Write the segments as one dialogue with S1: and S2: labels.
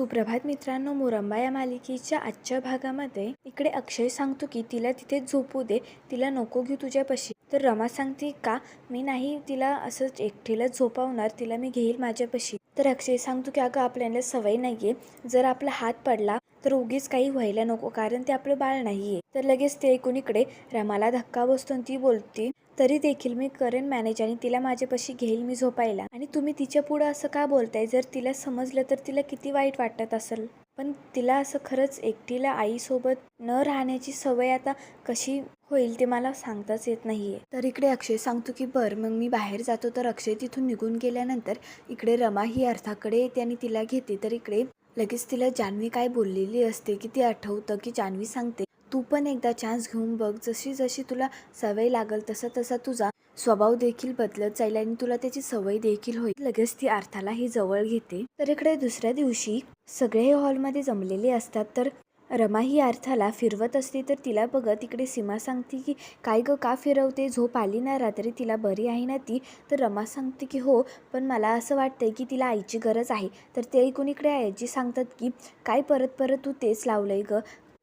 S1: सुप्रभात मित्रांनो मोरंबा या मालिकेच्या आजच्या भागामध्ये इकडे अक्षय सांगतो की तिला तिथे झोपू दे तिला नको घेऊ तुझ्यापाशी तर रमा सांगते का? मी नाही तिला असंच एकटीला झोपावणार तिला मी घेईल माझ्यापाशी तर अक्षय सांगतो की अगं आपल्याला सवय नाही आहे जर आपला हात पडला तर उगीच काही व्हायला नको कारण ते आपलं बाळ नाही आहे तर लगेच ते ऐकून इकडे रमाला धक्का बसतो आणि ती बोलते तरी देखील मी करेन मॅनेज आणि तिला माझ्यापाशी घेईल मी झोपायला. आणि तुम्ही तिच्या पुढं असं का बोलताय? जर तिला समजलं तर तिला किती वाईट वाटत असेल. पण तिला असं खरंच एकटीला आईसोबत न राहण्याची सवय आता कशी होईल ते मला सांगताच येत नाहीये. तर इकडे अक्षय सांगतो की बरं मग मी बाहेर जातो. तर अक्षय तिथून निघून गेल्यानंतर इकडे रमा ही अर्थाकडे येते आणि तिला घेते. तर इकडे लगेच तिला जान्हवी काय बोललेली असते की ती आठवतं की जान्हवी सांगते तू पण एकदा चान्स घेऊन बघ जशी जशी तुला सवय लागल तसा तसा तुझा स्वभाव देखील बदलत जाईल आणि तुला त्याची सवय देखील होईल. लगेच ती अर्थाला ही जवळ घेते. तर इकडे दुसऱ्या दिवशी सगळे हे हॉलमध्ये जमलेले असतात तर रमा ही अर्थाला फिरवत असते तर तिला बघत इकडे सीमा सांगते की काय गं का फिरवते? झोप आली ना रात्री तिला बरी आहे ना ती? तर रमा सांगते की हो पण मला असं वाटतंय की तिला आईची गरज आहे. तर ते ऐकून इकडे आईची सांगतात की काय परत परत तू तेच लावलंय गं?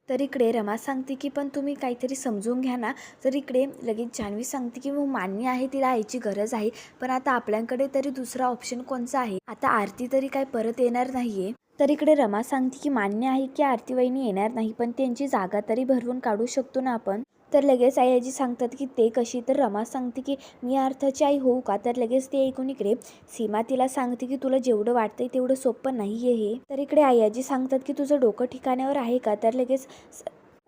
S1: तर इकडे रमा सांगते की पण तुम्ही काहीतरी समजून घ्या ना. तर इकडे लगेच जान्हवी सांगते की मग मान्य आहे तिला आईची गरज आहे पण आता आपल्याकडे तरी दुसरा ऑप्शन कोणचा आहे? आता आरती तरी काय परत येणार नाहीये. तर इकडे रमा सांगते की मान्य आहे की आरती वहिनी येणार नाही पण त्यांची जागा तरी भरवून काढू शकतो ना आपण? तर लगेच आई आजी सांगतात की ते कशी? तर रमा सांगते की मी अर्थाची आई होऊ का? तर लगेच ते ऐकून इकडे सीमा तिला सांगते की तुला जेवढं वाटतंय तेवढं सोपं नाही आहे. हे तर इकडे आई आजी सांगतात की तुझं डोकं ठिकाण्यावर आहे का? तर लगेच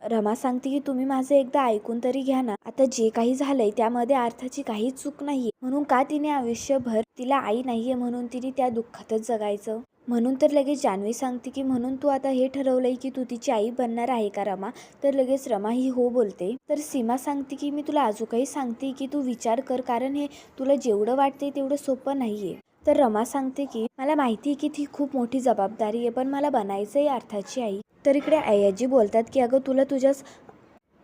S1: रमा सांगते की तुम्ही माझं एकदा ऐकून तरी घ्या ना. आता जे काही झालंय त्यामध्ये अर्थाची काही चूक नाही म्हणून का तिने आयुष्यभर तिला आई नाहीये म्हणून तिने त्या दुःखातच जगायचं? म्हणून तर लगेच जान्हवी सांगते की म्हणून तू आता हे ठरवलंय की तू तिची आई बनणार आहे का रमा? तर लगेच रमा ही हो बोलते. तर सीमा सांगते की मी तुला अजून काही सांगते की तू विचार कर कारण हे तुला जेवढं वाटते तेवढं सोपं नाहीये. तर रमा सांगते की मला माहिती आहे की ती खूप मोठी जबाबदारी आहे पण मला बनायचं आहे अर्थाची आई. तर इकडे आयाजी बोलतात की अगं तुला तुझ्याच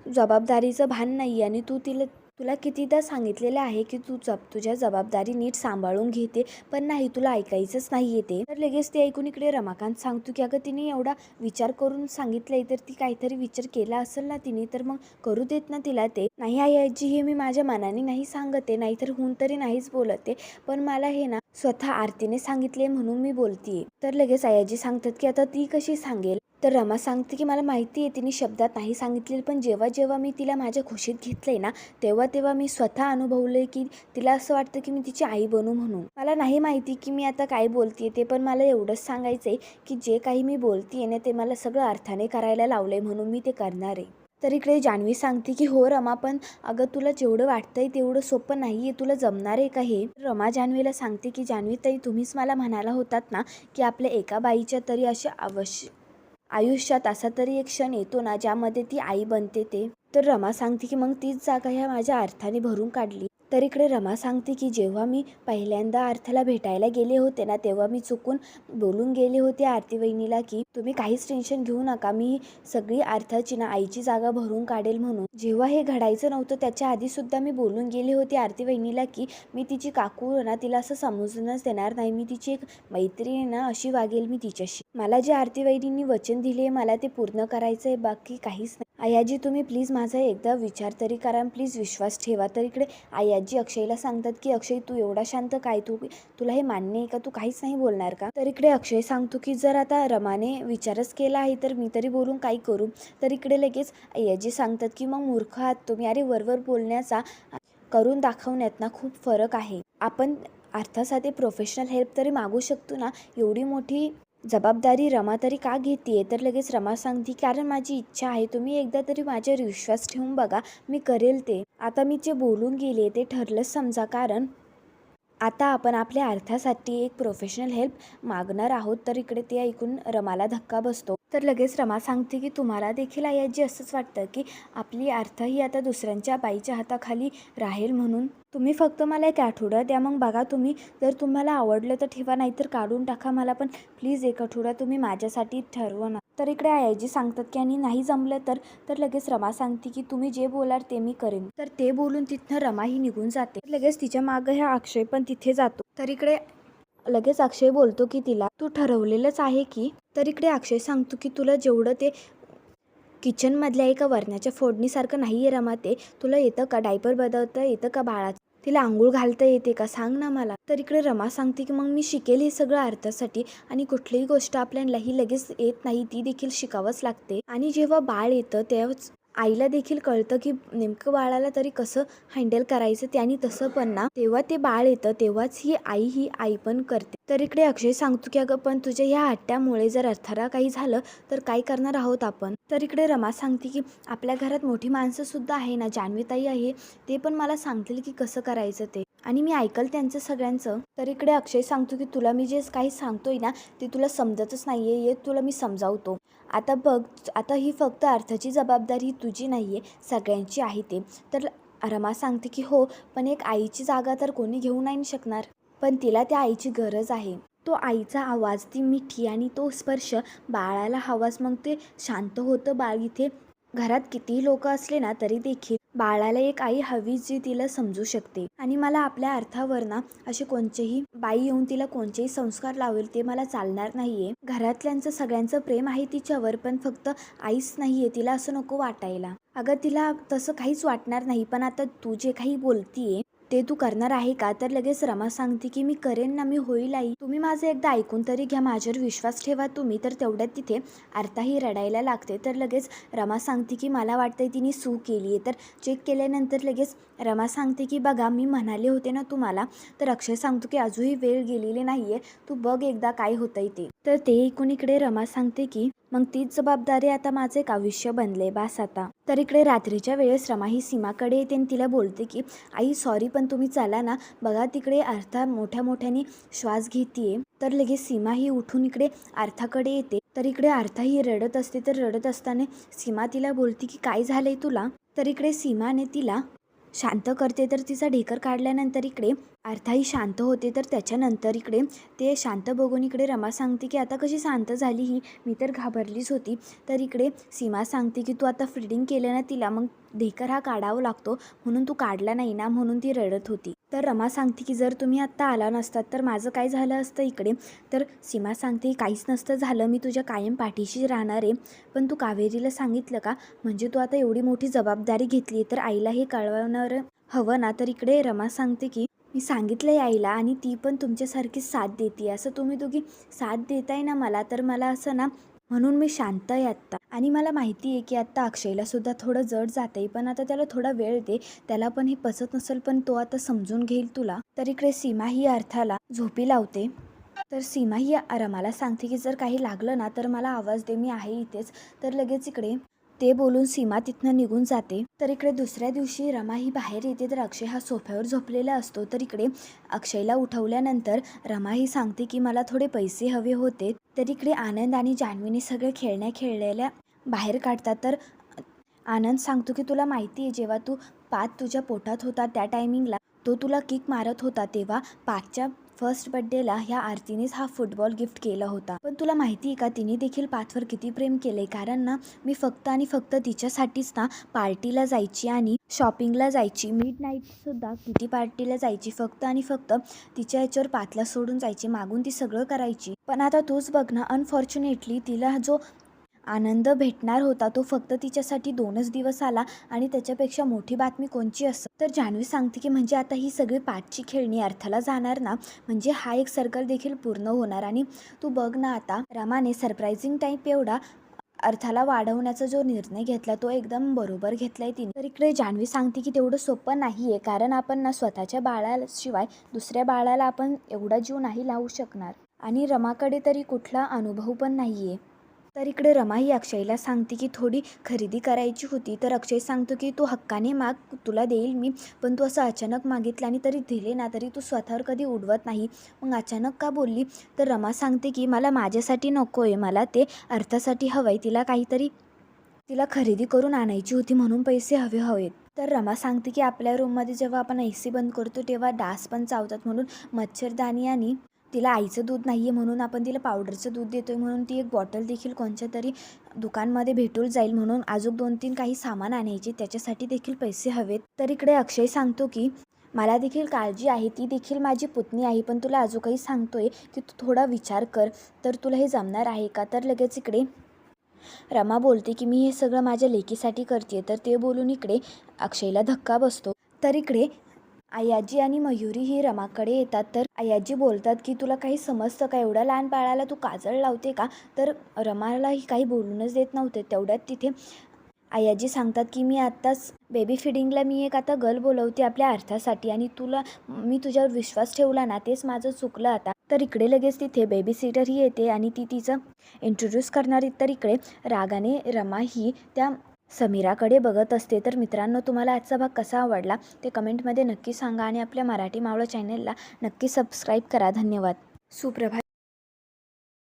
S1: जबाबदारीचं भान नाही आणि तू तिला तुला कितीदा सांगितलेलं आहे की तू जब तुझ्या जबाबदारी नीट सांभाळून घेते पण नाही तुला ऐकायचंच नाही येते तर लगेच ते ऐकून इकडे रमाकांत सांगतो की अगं तिने एवढा विचार करून सांगितलंय तर ती काहीतरी विचार केला असेल ना तिने तर मग करू देत ना तिला ते. नाही आई आजी हे मी माझ्या मनाने नाही सांगते नाहीतर होऊन तरी नाहीच बोलते पण मला हे ना स्वतः आरतीने सांगितले म्हणून मी बोलतीये. तर लगेच आयाजी सांगतात की आता ती कशी सांगेल? तर रमा सांगते की मला माहिती आहे तिने शब्दात नाही सांगितले पण जेव्हा जेव्हा मी तिला माझ्या खुशीत घेतलं आहे ना तेव्हा तेव्हा मी स्वतः अनुभवलंय की तिला असं वाटतं की मी तिची आई बनू म्हणून. मला नाही माहिती की मी आता काय बोलतीये ते पण मला एवढंच सांगायचं आहे की जे काही मी बोलतीये ना ते मला सगळं अर्थाने करायला लावलं आहे म्हणून मी ते करणार आहे. तर इकडे जान्हवी सांगते की हो रमा पण अगं तुला जेवढं वाटतंय तेवढं सोपं नाही आहे तुला जमणार आहे का हे? रमा जान्हवीला सांगते की जान्हवी ताई तुम्हीच मला म्हणाला होतात ना की आपल्या एका बाईच्या तरी अशा अवश्य आयुष्यात असा तरी एक क्षण येतो ना ज्यामध्ये ती आई बनते ते. तर रमा सांगते की मग तीच जागा ह्या माझ्या अर्थाने भरून काढली. तर इकडे रमा सांगते की जेव्हा मी पहिल्यांदा अर्थाला भेटायला गेले होते ना तेव्हा मी चुकून बोलून गेले होते आरती वहिनीला की तुम्ही काहीच टेन्शन घेऊ नका मी सगळी अर्थाची ना आईची जागा भरून काढेल म्हणून. जेव्हा हे घडायचं नव्हतं त्याच्या आधीसुद्धा मी बोलून गेले होते आरती वहिनीला की मी तिची काकू ना तिला असं समजूनच देणार नाही मी तिची एक मैत्रीण ना अशी वागेल मी तिच्याशी. मला जे आरती वहिनींनी वचन दिले मला ते पूर्ण करायचं आहे बाकी काहीच नाही. आयाजी तुम्ही प्लीज माझा एकदा विचार तरी करा प्लीज विश्वास ठेवा. तर इकडे आयाजी अक्षयला सांगतात की अक्षय तू एवढा शांत काय? तू तुला हे मान्य आहे का? तू काहीच नाही बोलणार का? तर इकडे अक्षय सांगतो की जर आता रमाने विचारच केला आहे तर मी तरी बोलून काही करू? तर इकडे लगेच आयाजी सांगतात की मग मूर्ख आहात तुम्ही. अरे वरवर बोलण्याचा करून दाखवण्यात ना खूप फरक आहे. आपण अर्थासाठी प्रोफेशनल हेल्प तरी मागू शकतो ना? एवढी मोठी जबाबदारी रमा तरी का घेते तर लगेच रमा सांगते कारण माझी इच्छा आहे तुम्ही एकदा तरी माझ्यावर विश्वास ठेवून बघा मी करेल ते. आता मी जे बोलून गेले ते ठरलंच समजा कारण आता आपण आपल्या अर्थासाठी एक प्रोफेशनल हेल्प मागणार आहोत तर इकडे ते ऐकून रमाला धक्का बसतो. तर लगेच रमा सांगते की तुम्हाला देखील आयाजी असंच वाटतं की आपली अर्थ ही आता दुसऱ्यांच्या बाईच्या हाताखाली राहील म्हणून तुम्ही फक्त मला एक आठवडा द्या. मग बघा तुम्ही. जर तुम्हाला आवडलं तर ठेवा नाहीतर काढून टाका मला पण. प्लीज एक आठवडा तुम्ही माझ्यासाठी ठरवा ना. तर इकडे आयाजी सांगतात की आणि नाही जमलं तर? तर लगेच रमा सांगते की तुम्ही जे बोलाल ते मी करेन. तर ते बोलून तिथनं रमा ही निघून जाते. लगेच तिच्या मागं ह्या अक्षय पण तिथे जातो. तर इकडे लगेच अक्षय बोलतो की तिला तू ठरवलेलंच आहे की? तर इकडे अक्षय सांगतो की तुला जेवढं ते किचनमधल्या एका वरण्याच्या फोडणीसारखं नाही आहे रमा ते. तुला येतं का? डायपर बदलता? येतं का बाळाचं? तिला आंघोळ घालता येते का सांग ना मला. तर इकडे रमा सांगते की मग मी शिकेल हे सगळं अर्थासाठी आणि कुठलीही गोष्ट आपल्याला ही लगेच येत नाही ती देखील शिकावंच लागते. आणि जेव्हा बाळ येतं तेव्हाच आईला देखील कळतं की नेमकं बाळाला तरी कसं हँडल करायचं त्याने तसं पण ना. तेव्हा ते बाळ येतं तेव्हाच ही आई ही आई पण करते. तर इकडे अक्षय सांगतो की अगं पण तुझ्या ह्या हट्ट्यामुळे जर अर्थाला काही झालं तर काय करणार आहोत आपण? तर इकडे रमा सांगते की आपल्या घरात मोठी माणसंसुद्धा आहे ना जान्हवीताई आहे ते पण मला सांगतील की कसं करायचं ते. आणि मी ऐकल त्यांचं सगळ्यांचं. तर इकडे अक्षय सांगतो की तुला मी जे काही सांगतोय ना ते तुला समजतच नाही आहे तुला मी समजावतो. आता बघ आता ही फक्त अर्थाची जबाबदारी तुझी नाही आहे सगळ्यांची आहे ते. तर रमा सांगते की हो पण एक आईची जागा तर कोणी घेऊ नाही शकणार. पण तिला त्या आईची गरज आहे. तो आईचा आवाज ती मिठी आणि तो स्पर्श बाळाला हवाच. मग ते शांत होतं बाळ इथे. घरात कितीही लोक असले ना तरी देखील बाळाला एक आई हवी जी तिला समजू शकते. आणि मला आपल्या अर्थावर ना असे कोणतेही बाई येऊन तिला कोणतेही संस्कार लावेल ते मला चालणार नाहीये. घरातल्यांचं सगळ्यांचं प्रेम आहे तिच्यावर पण फक्त आईच नाहीये तिला असं नको वाटायला. अगं तिला तसं काहीच वाटणार नाही पण आता तू जे काही बोलतीये ते तू करणार आहे का? तर लगेच रमा सांगते की मी करेन ना मी होईल आई. तुम्ही माझं एकदा ऐकून तरी घ्या माझ्यावर विश्वास ठेवा तुम्ही. तर तेवढ्यात तिथे अर्थाही रडायला लागते. तर लगेच रमा सांगते की मला वाटतंय तिने सू केली आहे. तर चेक केल्यानंतर लगेच रमा सांगते की बघा मी म्हणाले होते ना तुम्हाला तर अक्षय सांगतो की अजूनही वेळ गेलेली नाही आहे तू बघ एकदा काय होतंय ते. तर ते ऐकून इकडे रमा सांगते की मग तीच जबाबदारी आता माझं एक आयुष्य बनले बास आता. तर इकडे रात्रीच्या वेळेस रमा ही सीमाकडे येते आणि तिला बोलते की आई सॉरी पण तुम्ही चला ना. बघा तिकडे अर्था मोठ्या मोठ्याने श्वास घेते तर लगेच सीमा ही उठून इकडे अर्थाकडे येते. तर इकडे अर्था ही रडत असते. तर रडत असताना सीमा तिला बोलते की काय झालंय तुला? तर इकडे सीमाने तिला शांत करते. तर तिचा ढेकर काढल्यानंतर इकडे अर्थाही शांत होते तर त्याच्यानंतर इकडे ते शांत बघून इकडे रमा सांगते की आता कशी शांत झाली ही? मी तर घाबरलीच होती. तर इकडे सीमा सांगते की तू आता फिडिंग केलं ना तिला मग ढेकर हा काढावा लागतो. म्हणून तू काढला नाही ना म्हणून ती रडत होती. तर रमा सांगते की जर तुम्ही आत्ता आला नसतात तर माझं काय झालं असतं इकडे? तर सीमा सांगते काहीच नसतं झालं मी तुझ्या कायम पाठीशी राहणार आहे. पण तू कावेरीला सांगितलं का? म्हणजे तू आता एवढी मोठी जबाबदारी घेतली तर आईला हे कळवणार हवं ना? तर इकडे रमा सांगते की मी सांगितलं आहे आईला आणि ती पण तुमच्यासारखी साथ देते. असं तुम्ही दोघी साथ देताय ना मला तर मला असं ना म्हणून मी शांत आहे आत्ता. आणि मला माहिती आहे की आत्ता अक्षयला सुद्धा थोडं जड जाते पण आता त्याला थोडा वेळ दे. त्याला पण हे पचत नसेल पण तो आता समजून घेईल तुला. तर इकडे सीमा ही अर्थाला झोपी लावते. तर सीमा ही रमाला सांगते की जर काही लागलं ना तर मला आवाज दे मी आहे इथेच. तर लगेच इकडे ते बोलून सीमा तिथनं निघून जाते. तर इकडे दुसऱ्या दिवशी रमा ही बाहेर येते तर अक्षय हा सोफ्यावर झोपलेला असतो. तर इकडे अक्षयला उठवल्यानंतर रमा ही सांगते की मला थोडे पैसे हवे होते. तर इकडे आनंद आणि जान्हवीने सगळे खेळण्या खेळलेल्या बाहेर काढतात. तर आनंद सांगतो की तुला माहिती आहे जेव्हा तू पात तुझ्या पोटात होता त्या टायमिंगला तो तुला किक मारत होता तेव्हा पाचच्या फर्स्ट बड्डेला ह्या आरतीनेच हा फुटबॉल गिफ्ट केला होता. पण तुला माहिती आहे का तिने देखील पाथवर किती प्रेम केले? कारण ना मी फक्त आणि फक्त तिच्यासाठीच ना पार्टीला जायची आणि शॉपिंगला जायची. मिड नाईट सुद्धा किती पार्टीला जायची फक्त आणि फक्त तिच्या याच्यावर पाथला सोडून जायची मागून ती सगळं करायची. पण आता तूच बघ ना अनफॉर्च्युनेटली तिला जो आनंद भेटणार होता. तो फक्त तिच्यासाठी दोनच दिवस आला आणि त्याच्यापेक्षा मोठी बातमी कोणची असं? तर जान्हवी सांगते की म्हणजे आता ही सगळी पाठची खेळणी अर्थाला जाणार ना म्हणजे हा एक सर्कल देखील पूर्ण होणार. आणि तू बघ ना आता रामाने सरप्रायझिंग टाईप एवढा अर्थाला वाढवण्याचा जो निर्णय घेतला तो एकदम बरोबर घेतलाय तिने. तर इकडे जान्हवी सांगते की तेवढं सोपं नाही आहे कारण आपण ना स्वतःच्या बाळाशिवाय दुसऱ्या बाळाला आपण एवढा जीव नाही लावू शकणार. आणि रमाकडे तरी कुठला अनुभव पण नाही आहे तर इकडे रमा ही अक्षयला सांगते की थोडी खरेदी करायची होती. तर अक्षय सांगतो की तू हक्काने माग तुला देईल मी पण तू असं अचानक मागितलं आणि तरी दिले ना तरी तू स्वतःवर कधी उडवत नाही. मग अचानक का बोलली? तर रमा सांगते की मला माझ्यासाठी नको आहे मला ते अर्थासाठी हवं आहे तिला काहीतरी तिला खरेदी करून आणायची होती म्हणून पैसे हवे हवेत. तर रमा सांगते की आपल्या रूममध्ये जेव्हा आपण ए सी बंद करतो तेव्हा डास पण चावतात म्हणून मच्छरदाणी आणि तिला आईचं दूध नाही आहे म्हणून आपण तिला पावडरचं दूध देतो आहे म्हणून ती एक बॉटल देखील कोणत्या तरी दुकानमध्ये भेटून जाईल म्हणून अजून दोन तीन काही सामान आणायचे त्याच्यासाठी देखील पैसे हवेत. तर इकडे अक्षय सांगतो की मला देखील काळजी आहे ती देखील माझी पुतणी आहे पण तुला अजून काही सांगतो आहे की तू थोडा विचार कर तर तुला हे जमणार आहे का? तर लगेच इकडे रमा बोलते की मी हे सगळं माझ्या लेकीसाठी करते तर ते बोलून इकडे अक्षयला धक्का बसतो. तर इकडे आयाजी आणि मयुरी ही रमाकडे येतात तर आयाजी बोलतात की तुला काही समजतं का? एवढ्या लहान बाळाला तू काजळ लावते का? तर रमालाही काही बोलूनच देत नव्हते. तेवढ्यात तिथे आयाजी सांगतात की मी आत्ताच बेबी फिडिंगला मी एक आता गर्ल बोलवते आपल्या अर्थासाठी आणि तुला मी तुझ्यावर विश्वास ठेवला ना तेच माझं चुकलं आता. तर इकडे लगेच तिथे बेबी सिटर ही येते आणि ती तिचं इंट्रोड्यूस करणारी तर इकडे रागाने रमा ही त्या समीराकडे बघत असते. तर मित्रांनो तुम्हाला आजचा भाग कसा आवडला ते कमेंटमध्ये नक्की सांगा आणि आपल्या मराठी मावळं चॅनेलला नक्की सबस्क्राईब करा. धन्यवाद. सुप्रभा